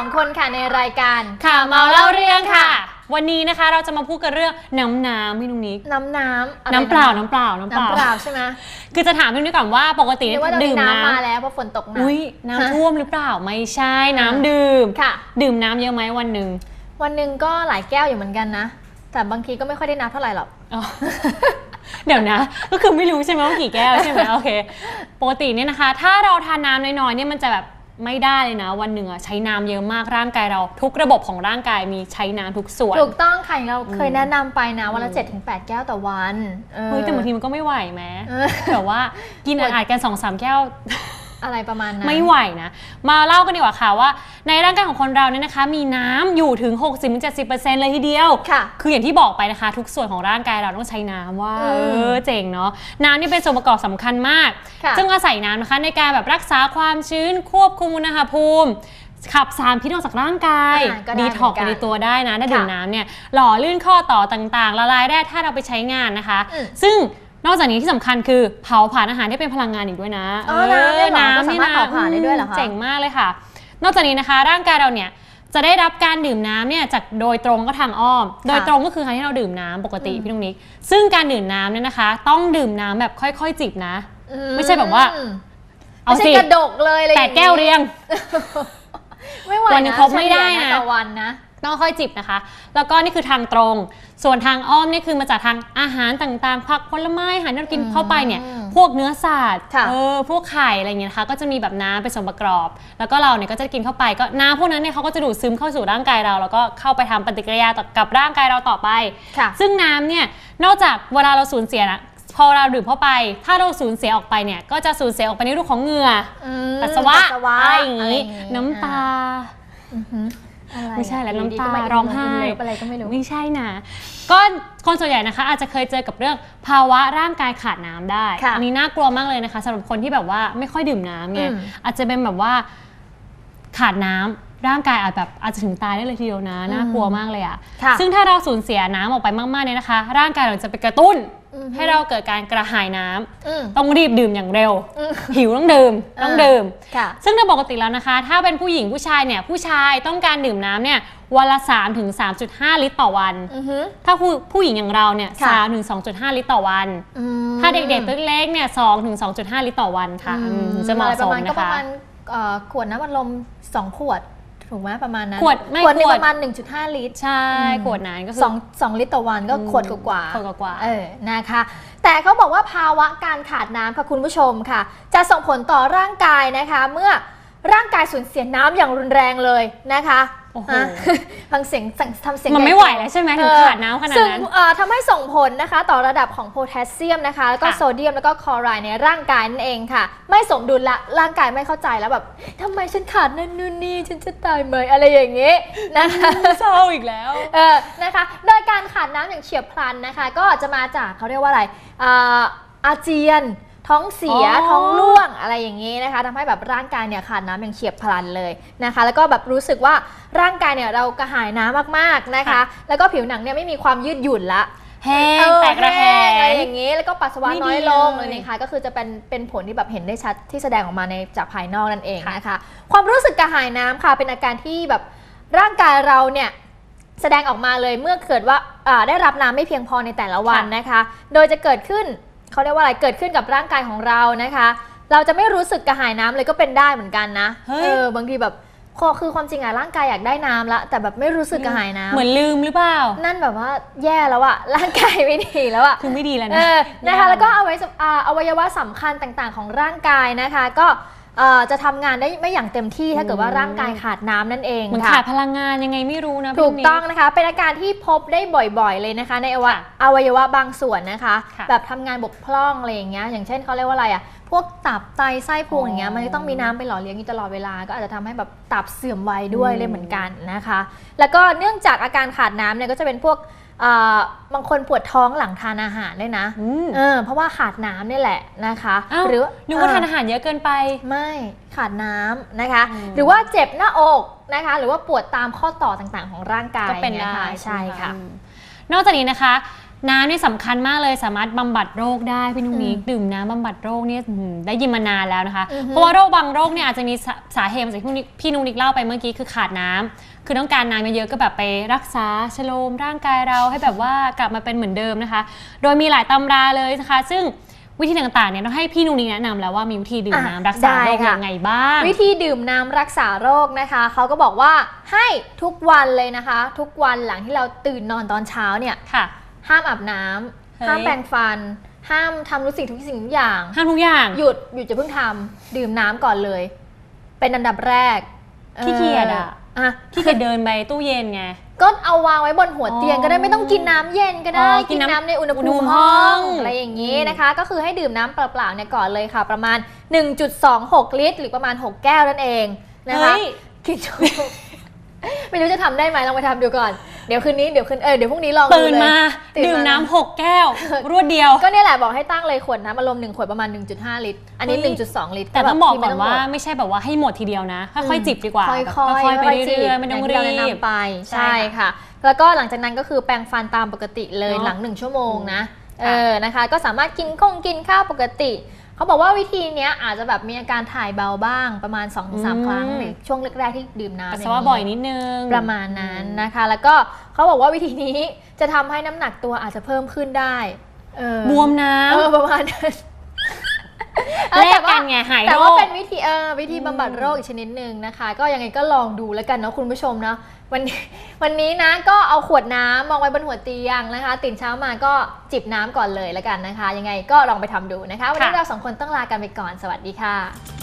องคนค่ะในรายการข่าวเมาเล่าเรื่องค่ะ วันนี้นะคะเราจะมาพูดกันเรื่องน้ำน้ำพี่นุ้งนิกน้ำน้ำอะไรน้ำเปล่าะน้ำเปล่าน้ำเปล่าน้ำเปล่าใช่ไหมคือจะถามพี่นุ้งนิกก่อนว่าปกติเรียกว่าเราดื่มีมน้ำมาน้ำแล้วเพราะฝนตกหนักอุ้ยน้ำท่วมหรือเปล่าไม่ใช่น้ำดื่มค่ะ ดื่มน้ำเยอะไหมวันหนึ่งวันหนึ่งก็หลายแก้วอยู่เหมือนกันนะ แต่บางทีก็ไม่ค่อยได้นับเท่าไหร่หรอกอ๋อเดี๋ยวนะ ก็คือไม่รู้ใช่ไหมว่ากี่แก้วใช่ไหมโอเคปกติเนี่ยนะคะ ถ้าเราทานน้ำน้อยๆเนี่ยมันจะแบบ ไม่ได้เลยนะ วันหนึ่งอะใช้น้ำเยอะมากร่างกายเรา ทุกระบบของร่างกายมีใช้น้ำทุกส่วน ถูกต้องค่ะอย่างเราเคยอืมแนะนำไปนะวันละอืม7-8แก้วต่อวันออ เฮ้ยแต่บางทีมันก็ไม่ไหวแม้เออแบบว่ากินอาหารกันสองสามแก้ว อะไรประมาณนั้น ไม่ไหวนะ มาเล่ากันดีกว่าค่ะว่า ในร่างกายของคนเราเนี่ยนะคะ มีน้ำอยู่ถึง 60-70%เลยทีเดียว ค่ะ คืออย่างที่บอกไปนะคะ ทุกส่วนของร่างกายเราต้องใช้น้ำว่าอืเอมอเจ๋งเนาะน้ำนี่เป็นส่วนประกอบสำคัญมาก ค่ะ ซึ่งอาศัยน้ำนะคะในการแบบรักษาความชื้นควบคุมอุณหภูมิ ขับสารพิษออกจากร่างกายอาหารก็ได้ดีท็อกเหมือนกันในตัวได้นะถ้าดื่มค่ะน้ำเนี่ยหล่อลื่นข้อต่อต่างๆ ละลายได้ถ้าเราไปใช้งานนะคะ อืม ซึ่ง นอกจากนี้ที่สำคัญคือเผาผลาญอาหารได้เป็นพลังงานอีกด้วยนะอ๋อน้ำได้เหรอน้ำก็สามารถเผาผลาญได้ด้วยเหรอคะ เจ๋งมากเลยค่ะ นอกจากนี้นะคะ ร่างกายเราเนี่ยจะได้รับการดื่มน้ำเนี่ยจากโดยตรงก็ทางอ้อม โดยตรงก็คือการที่เราดื่มน้ำปกติอืมพี่นุ้งนิก ซึ่งการดื่มน้ำเนี่ยนะคะ ต้องดื่มน้ำแบบค่อยๆจิบนะอืไม่ใช่แบบว่า เอาไม่ใช่สิกระดกเลยอะไรอแปย่าดงนี้แก้วเรียง ไม่ไหววันหนึ่งนะครบไม่ได้เฉลี่ยนะต่อวันนะ ต้องค่อยจิบนะคะ แล้วก็นี่คือทางตรง ส่วนทางอ้อมนี่คือมาจากทางอาหารต่างๆ ผักผลไม้อาหารที่เรากินอืมเข้าไปเนี่ย พวกเนื้อสัตว์ค่ะเออพวกไข่อะไรเงี้ยนะคะก็จะมีแบบน้ำเป็นส่วนประกอบ แล้วก็เราเนี่ยก็จะกินเข้าไปก็น้ำพวกนั้นเนี่ยเขาก็จะดูดซึมเข้าสู่ร่างกายเรา แล้วก็เข้าไปทำปฏิกิริยาต่อกับร่างกายเราต่อไปค่ะซึ่งน้ำเนี่ยนอกจากเวลาเราสูญเสียนะพอเราดื่มเข้าไป ถ้าเราสูญเสียออกไปเนี่ย ก็จะสูญเสียออกไปในรูปของเหงื่ออืมปัสสาวะปัสสาวะอะไรอย่างนี้อะไรอย่างงี้น้ำตา อือหืออะไม่ใช่แล้วอยู่น้ำดีตาก็มร้องไห้อินเลิฟอะไรก็ไม่รู้ไม่ใช่นะก็คนส่วนใหญ่นะคะ อาจจะเคยเจอกับเรื่องภาวะร่างกายขาดน้ำได้ค่ะอันี้น่ากลัวมากเลยนะคะสำหรับคนที่แบบว่าไม่ค่อยดื่มน้ำไงอืมอาจจะเป็นแบบว่าขาดน้ำ ร่างกายอาจแบบอาจจะถึงตายได้เลยทีเดียวนะน่ากลัวมากเลยอะค่ะ ซึ่งถ้าเราสูญเสียน้ำออกไปมากๆเนี่ยนะคะ ร่างกายเราจะไปกระตุ้นอือฮึให้เราเกิดการกระหายน้ำอืมต้องรีบดื่มอย่างเร็วอืมหิวต้องดื่มต้องอ่าดื่มค่ะซึ่งโดยปกติแล้วนะคะ ถ้าเป็นผู้หญิงผู้ชายเนี่ยผู้ชายต้องการดื่มน้ำเนี่ยวันละ3ถึง3.5 ลิตรต่อวันอือหือถ้าผู้ผู้หญิงอย่างเราเนี่ยค่ะ3ถึง2.5 ลิตรต่อวันอืมถ้าเด็กๆตัวเล็กๆเนี่ย2ถึง2.5 ลิตรต่อวันค่ะอือืมถึงจะเหมาะสมอไรประณก็นะประคะมาณเอ่อขวดน้ำอัดลมสองขวด ถูกไหมประมาณนั้นขวดไม่ขวดหนึงขวด ประมาณ 1.5 ลิตรใช่อืมขวดนั้นก็คือสองสองลิตรต่อวันก็อืมขวดกว่าๆ ขวดกว่าๆ เออ นะคะ แต่เขาบอกว่าภาวะการขาดน้ำค่ะคุณผู้ชมค่ะ จะส่งผลต่อร่างกายนะคะ เมื่อ ร่างกายสูญเสียน้ำอย่างรุนแรงเลยนะคะโอ้โหฮะฟังเสียงสั่งทำเสียงมันไม่ไหวแล้วใช่ไหมถึงขาดน้ำขนาดซึ่งนั้น เอ่อทำให้ส่งผลนะคะ ต่อระดับของโพแทสเซียมนะคะ แล้วก็ค่ะ โซเดียมแล้วก็คลอไรด์ในร่างกายนั่นเองค่ะ ไม่สมดุลละร่างกายไม่เข้าใจแล้วแบบทำไมฉันขาดนั่นนู่นนี่ฉันจะตายไหมอะไรอย่างนี้นะคะ เศร้าอีกแล้ว เออนะคะ โดยการขาดน้ำอย่างเฉียบพลันนะคะ ก็จะมาจากเขาเรียกว่าอะไรอ่าอาเจียน ท้องเสีย อ๋อท้องร่วงอะไรอย่างนี้นะคะทำให้แบบร่างกายเนี่ยขาดน้ำอย่างเฉียบพลันเลยนะคะ แล้วก็แบบรู้สึกว่าร่างกายเนี่ยเรากระหายน้ำมากๆนะคะ ค่ะ แล้วก็ผิวหนังเนี่ยไม่มีความยืดหยุ่นละ แห้เองอแตกระแหห้งอะไรงอย่างนี้ แล้วก็ปัสสาวะไม่ดีน้อยลงเลยเลยนะคะก็คือจะเป็นเป็นผลที่แบบเห็นได้ชัดที่แสดงออกมาในจากภายนอกนั่นเองค่ะนะคะ ความรู้สึกกระหายน้ำค่ะเป็นอาการที่แบบร่างกายเราเนี่ยแสดงออกมาเลยเมื่อเกิดว่าอ่าได้รับน้ำไม่เพียงพอในแต่ละวันนะคะ โดยจะเกิดขึ้น เขาเรียกว่าอะไรเกิดขึ้นกับร่างกายของเรานะคะ เราจะไม่รู้สึกกระหายน้ำเลยก็เป็นได้เหมือนกันนะเฮ้ยเออบางทีแบบคอคือความจริงอะร่างกายอยากได้น้ำละแต่แบบไม่รู้สึกกระหายน้ำเหมือนลืมหรือเปล่า นั่นแบบว่าแย่แล้วอะร่างกายไม่ดีแล้วอะคือไม่ดีแล้วเอนะอนะคะแย่แล้วก็เอาไว้สอ่าอวัยวะสำคัญต่างๆ ของร่างกายนะคะ ก็ เอ่อจะทำงานได้ไม่อย่างเต็มที่ถ้าเกิดว่าร่างกายขาดน้ำนั่นเองเหมือนค่ะ ขาดพลังงานยังไงไม่รู้นะถูกพี่ต้องนะคะ เป็นอาการที่พบได้บ่อยๆ เลยนะคะ ในอวัยค่ะอวัยวะบางส่วนนะคะ ค่ะแบบทำงานบกพร่องอะไรอย่างเงี้ย อย่างเช่นเขาเรียกว่าอะไรอะพวกตับไตไส้พุงอ๋ออย่างเงี้ย มันจะต้องมีน้ำไปหล่อเลี้ยงอยู่ตลอดเวลา ก็อาจจะทำให้แบบตับเสื่อมวัยด้วยอืม เลยเหมือนกันนะคะ แล้วก็เนื่องจากอาการขาดน้ำเนี่ยก็จะเป็นพวกเอ่อ บางคนปวดท้องหลังทานอาหารด้วยนะอืมเออเพราะว่าขาดน้ำนี่แหละนะคะอ้าวหรือนึกว่าเทานอาหารเยอะเกินไป ไม่ขาดน้ำนะคะอืมหรือว่าเจ็บหน้าอกนะคะ หรือว่าปวดตามข้อต่อต่างๆ ของร่างกายก็เป็นได้นะคะใช่ค่ะอืมนอกจากนี้นะคะน้ำเนี่ยสำคัญมากเลยสามารถบำบัดโรคได้พี่นุ้งนิกดื่มน้ำบำบัดโรคเนี่ยอืมได้ยินมานานแล้วนะคะอือฮึเพราะว่าโรคบางโรคเนี่ยอาจจะมีสาสาเหตุมาจากที่พี่นุ้งนิกเล่าไปเมื่อกี้คือขาดน้ำ คือต้องการน้ำเยอะๆก็แบบไปรักษาชโลมร่างกายเราให้แบบว่ากลับมาเป็นเหมือนเดิมนะคะ โดยมีหลายตำราเลยนะคะ ซึ่งวิธีต่างๆเนี่ยต้องให้พี่นุ้งนิกแนะนำแล้วว่ามีวิธีดื่มอะน้ำรักษาโรคได้ค่ะยังไงบ้าง วิธีดื่มน้ำรักษาโรคนะคะเขาก็บอกว่าให้ทุกวันเลยนะคะ ทุกวันหลังที่เราตื่นนอนตอนเช้าเนี่ยค่ะ ห้ามอาบน้ำเฮ้ยห้ามแปรงฟัน ห้ามทำทุกสิ่งทุกสิ่งทุกอย่าง ห้ามทุกอย่าง หยุดหยุดจะเพิ่งทำดื่มน้ำก่อนเลย เป็นอันดับแรกขี้เกียจอะ อะที่จะเดินไปตู้เย็นไง ก็เอาวางไว้บนหัวเตียงก็ได้อ๋อไม่ต้องกินน้ำเย็นก็อ๋ได้อกิกินนน้ำน้ำในอุณหอุณหภูภูมิมิห้ห้อองงอะไรอย่างนี้นะคะ ก็คือให้ดื่มน้ำเปล่าๆเนี่ยก่อนเลยค่ะ ประมาณ 1.26 ลิตร หรือประมาณ 6 แก้วนั่นเองนะคะเฮ้ยคิดดูไม่รู้จะทำได้ไหมลองไปทำดูก่อน เดี๋ยวคืนนี้เดี๋ยวคืนเออเดี๋ยวพรุ่งนี้ลองดูตื่นเลยมาตื่นมาดื่มน้ำหกแก้ว รวดเดียว ก็เนี่ยแหละบอกให้ตั้งเลยขวดน้ำอารมณ์หนึ่งขวดประมาณ 1.5 ลิตร อันนี้เฮ้ย1.2 ลิตร แต่ต้องบอกที่ก่อนไม่ว่าหมดไม่ใช่แบบว่าให้หมดทีเดียวนะ ค่อยๆจิบดีกว่า ค่อยแบบๆค่อยค่อยๆไปๆจิบเรื่อยๆไม่ต้องย่าที่เรารีแนะบนำไปใช่ใช่ค่ะ แล้วก็หลังจากนั้นก็คือแปรงฟันตามปกติเลยเนอะหลังหนึ่งชั่วโมงนะค่ะเออนะคะ ก็สามารถกินข้องกินข้าวปกติ เขาบอกว่าวิธีเนี้ยอาจจะแบบมีอาการถ่ายเบาบ้างประมาณ 2-3 ครั้งในช่วงแรกๆที่ดื่มน้ำปัสอสาย่างวะนี้บ่อยนิดนึง ประมาณนั้นนะคะ แล้วก็เขาบอกว่าวิธีนี้จะทำให้น้ำหนักตัวอาจจะเพิ่มขึ้นได้เออบวมน้เออประมาณนั้นำเออแลแต่กว่ากันไงหายแต่โรว่าคเป็นวิธีเออวิธีบำบัดโรคอีกชนิดหนึ่งนะคะ ก็ยังไงก็ลองดูแล้วกันเนาะคุณผู้ชมเนาะ วันนี้วันนี้นะก็เอาขวดน้ำมองไว้บนหัวเตียงนะคะตื่นเช้ามาก็จิบน้ำก่อนเลยแล้วกันนะคะ ยังไงก็ลองไปทำดูนะคะ วันนี้เราสองคนต้องลากันไปก่อนสวัสดีค่ะ